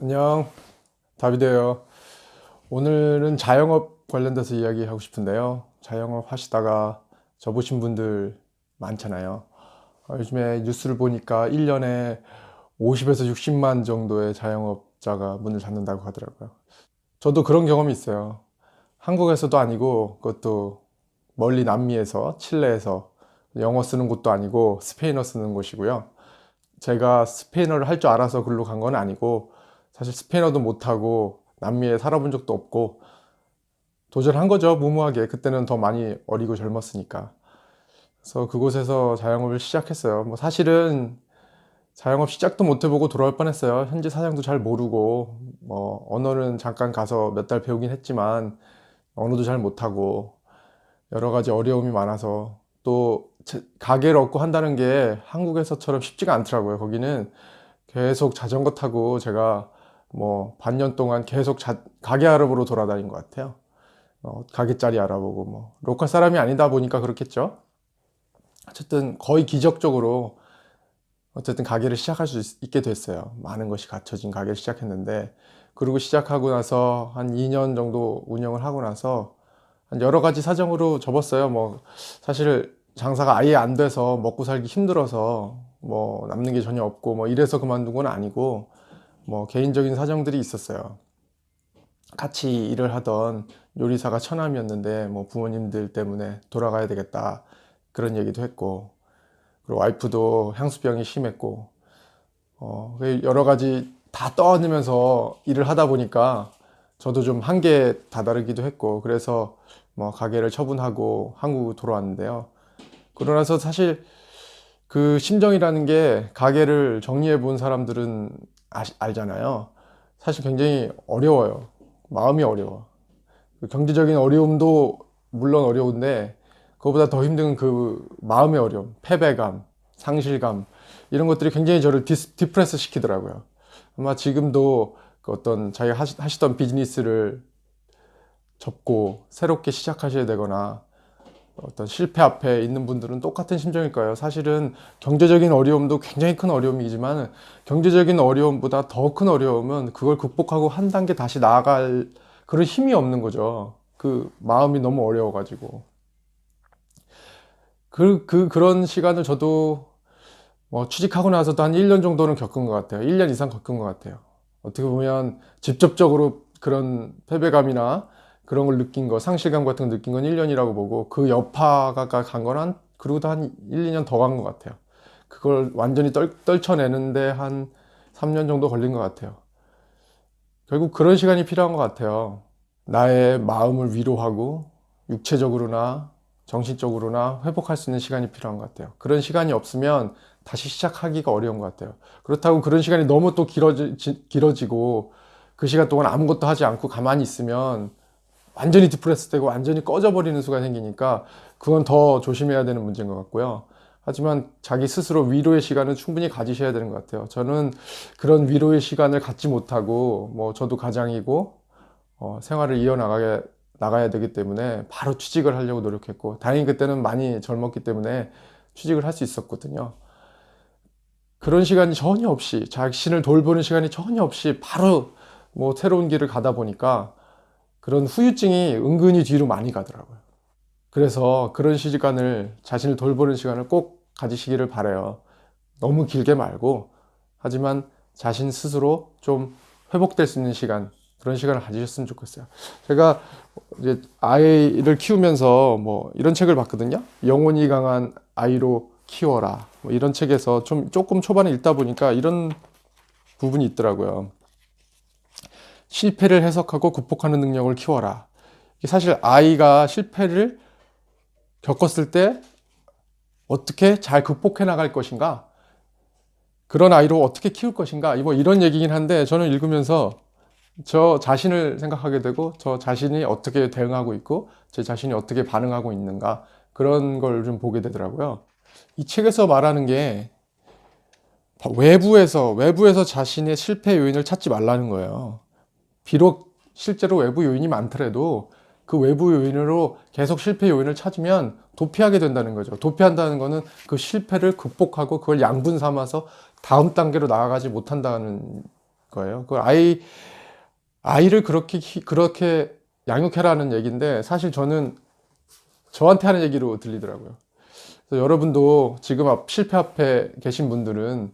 안녕, 다비드예요. 오늘은 자영업 관련돼서 이야기하고 싶은데요. 자영업 하시다가 접으신 분들 많잖아요. 어, 요즘에 뉴스를 보니까 1년에 50에서 60만 정도의 자영업자가 문을 닫는다고 하더라고요. 저도 그런 경험이 있어요. 한국에서도 아니고 그것도 멀리 남미에서 칠레에서 영어 쓰는 곳도 아니고 스페인어 쓰는 곳이고요. 제가 스페인어를 할 줄 알아서 글로 간 건 아니고 사실 스페인어도 못하고 남미에 살아본 적도 없고 도전한 거죠 무모하게. 그때는 더 많이 어리고 젊었으니까. 그래서 그곳에서 자영업을 시작했어요. 뭐 사실은 자영업 시작도 못 해보고 돌아올 뻔했어요. 현지 사장도 잘 모르고. 뭐 언어는 잠깐 가서 몇 달 배우긴 했지만 언어도 잘 못하고 여러 가지 어려움이 많아서 또 제- 가게를 얻고 한다는 게 한국에서처럼 쉽지가 않더라고요. 거기는 계속 자전거 타고 제가 뭐 반년 동안 계속 자- 가게 알아보러 돌아다닌 것 같아요. 어, 가게 자리 알아보고 뭐 로컬 사람이 아니다 보니까 그렇겠죠. 어쨌든 거의 기적적으로 어쨌든 가게를 시작할 수 있, 있게 됐어요. 많은 것이 갖춰진 가게를 시작했는데 그리고 시작하고 나서 한 2년 정도 운영을 하고 나서 한 여러 가지 사정으로 접었어요. 뭐 사실 장사가 아예 안 돼서 먹고 살기 힘들어서 뭐 남는 게 전혀 없고 뭐 이래서 그만둔 건 아니고 뭐 개인적인 사정들이 있었어요. 같이 일을 하던 요리사가 처남이었는데 뭐 부모님들 때문에 돌아가야 되겠다 그런 얘기도 했고 그리고 와이프도 향수병이 심했고 어그 여러 가지 다 떠안으면서 일을 하다 보니까 저도 좀 한계에 다다르기도 했고 그래서 뭐 가게를 처분하고 한국으로 돌아왔는데요. 그러고 나서 사실 그 심정이라는 게 가게를 정리해 본 사람들은 아시- 알잖아요. 사실 굉장히 어려워요. 마음이 어려워. 그 경제적인 어려움도 물론 어려운데 그거보다 더 힘든 그 마음의 어려움, 패배감, 상실감 이런 것들이 굉장히 저를 디스, 디프레스 시키더라고요. 아마 지금도 그 어떤 자기가 하시, 하시던 비즈니스를 접고 새롭게 시작하셔야 되거나 어떤 실패 앞에 있는 분들은 똑같은 심정일 거예요. 사실은 경제적인 어려움도 굉장히 큰 어려움이지만 경제적인 어려움보다 더 큰 어려움은 그걸 극복하고 한 단계 다시 나아갈 그런 힘이 없는 거죠. 그 마음이 너무 어려워가지고. 그, 그, 그런 시간을 저도 뭐 취직하고 나서도 한 1년 정도는 겪은 것 같아요. 1년 이상 겪은 것 같아요. 어떻게 보면 직접적으로 그런 패배감이나 그런 걸 느낀 거, 상실감 같은 걸 느낀 건 1년이라고 보고 그 여파가 간 건 한, 그러고도 한 1, 2년 더 간 것 같아요. 그걸 완전히 떨, 떨쳐내는데 한 3년 정도 걸린 것 같아요. 결국 그런 시간이 필요한 것 같아요. 나의 마음을 위로하고 육체적으로나 정신적으로나 회복할 수 있는 시간이 필요한 것 같아요. 그런 시간이 없으면 다시 시작하기가 어려운 것 같아요. 그렇다고 그런 시간이 너무 또 길어지, 길어지고 그 시간 동안 아무것도 하지 않고 가만히 있으면 완전히 디프레스 되고 완전히 꺼져버리는 수가 생기니까 그건 더 조심해야 되는 문제인 것 같고요. 하지만 자기 스스로 위로의 시간은 충분히 가지셔야 되는 것 같아요. 저는 그런 위로의 시간을 갖지 못하고 뭐 저도 가장이고 어, 생활을 이어나가게 나가야 되기 때문에 바로 취직을 하려고 노력했고 다행히 그때는 많이 젊었기 때문에 취직을 할 수 있었거든요. 그런 시간이 전혀 없이 자신을 돌보는 시간이 전혀 없이 바로 뭐 새로운 길을 가다 보니까 그런 후유증이 은근히 뒤로 많이 가더라고요. 그래서 그런 시간을 자신을 돌보는 시간을 꼭 가지시기를 바래요. 너무 길게 말고 하지만 자신 스스로 좀 회복될 수 있는 시간 그런 시간을 가지셨으면 좋겠어요. 제가 이제 아이를 키우면서 뭐 이런 책을 봤거든요. 영혼이 강한 아이로 키워라. 뭐 이런 책에서 좀 조금 초반에 읽다 보니까 이런 부분이 있더라고요. 실패를 해석하고 극복하는 능력을 키워라. 사실 아이가 실패를 겪었을 때 어떻게 잘 극복해 나갈 것인가? 그런 아이로 어떻게 키울 것인가? 뭐 이런 얘기긴 한데 저는 읽으면서 저 자신을 생각하게 되고 저 자신이 어떻게 대응하고 있고 제 자신이 어떻게 반응하고 있는가 그런 걸 좀 보게 되더라고요. 이 책에서 말하는 게 외부에서 외부에서 자신의 실패 요인을 찾지 말라는 거예요. 비록 실제로 외부 요인이 많더라도 그 외부 요인으로 계속 실패 요인을 찾으면 도피하게 된다는 거죠. 도피한다는 거는 그 실패를 극복하고 그걸 양분 삼아서 다음 단계로 나아가지 못한다는 거예요. 그 아이 아이를 그렇게 키- 그렇게 양육해라는 얘기인데 사실 저는 저한테 하는 얘기로 들리더라고요. 여러분도 지금 앞 실패 앞에 계신 분들은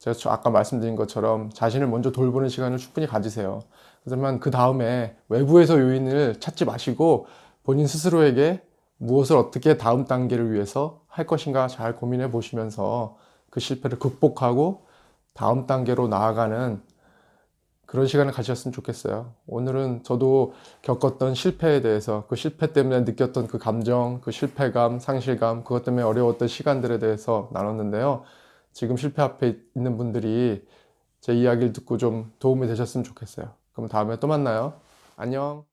제가 저- 아까 말씀드린 것처럼 자신을 먼저 돌보는 시간을 충분히 가지세요. 하지만 그 다음에 외부에서 요인을 찾지 마시고 본인 스스로에게 무엇을 어떻게 다음 단계를 위해서 할 것인가 잘 고민해 보시면서 그 실패를 극복하고 다음 단계로 나아가는 그런 시간을 가지셨으면 좋겠어요. 오늘은 저도 겪었던 실패에 대해서 그 실패 때문에 느꼈던 그 감정, 그 실패감, 상실감, 그것 때문에 어려웠던 시간들에 대해서 나눴는데요. 지금 실패 앞에 있는 분들이 제 이야기를 듣고 좀 도움이 되셨으면 좋겠어요. 그럼 다음에 또 만나요. 안녕.